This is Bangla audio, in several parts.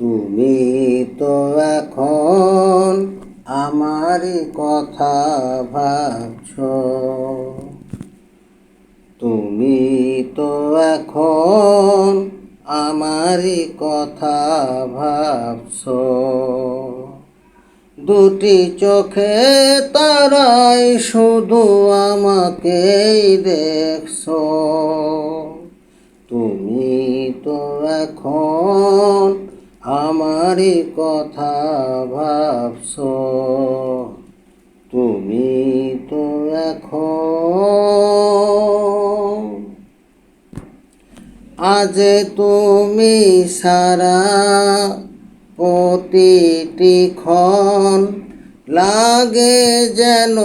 তুমি তো এখন আমারই কথা ভাবছ। তুমি তো এখন আমারই কথা ভাবছ। দুটি চোখে তারাই শুধু আমাকেই দেখছ। তুমি তো এখন আমারই কথা ভাবছ। তুমি তো এখন আজ তুমি সারা প্রতিটি ক্ষণ লাগে যেন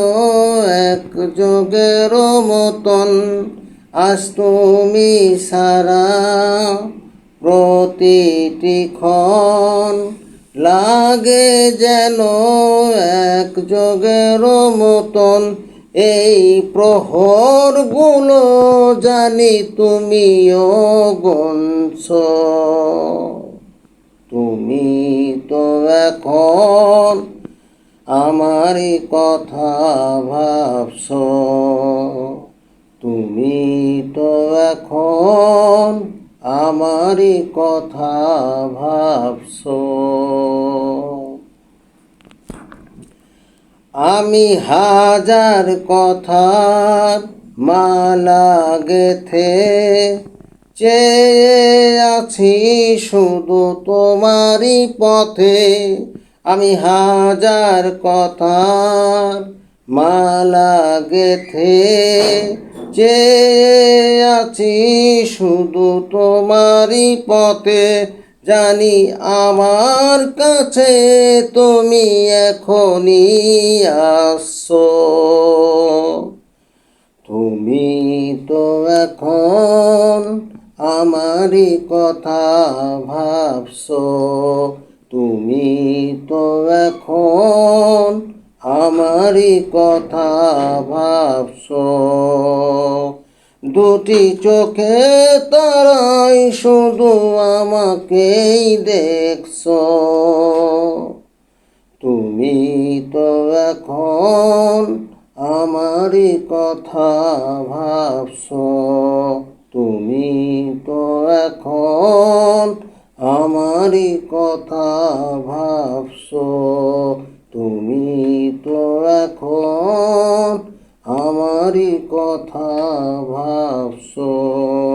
এক যোগের মতন আজ তুমি সারা প্রতিটি ক্ষণ লাগে যেন এক যোগের মতন। এই প্রহরগুলো জানি তুমিও গুনছ। তুমি তো এখন আমারই কথা ভাবছ। তুমি তো এখন আমারই কথা ভাবছ। আমি হাজার কথার মালা গেথে চেয়ে আছি শুধু তোমারই পথে। আমি হাজার কথার মালা গেথে চেয়ে আছি শুধু তোমারই পথে। জানি আমার কাছে তুমি এখনই আসছো তুমি তো এখন আমারই কথা ভাবছ। তুমি তো এখন আমারই কথা ভাবছ। দুটি চোখে তারাই শুধু আমাকেই দেখছ। তুমি তো এখন আমারই কথা ভাবছ। তুমি তো এখন আমারই কথা ভাবছ। তুমি আমারই কথা ভাবছ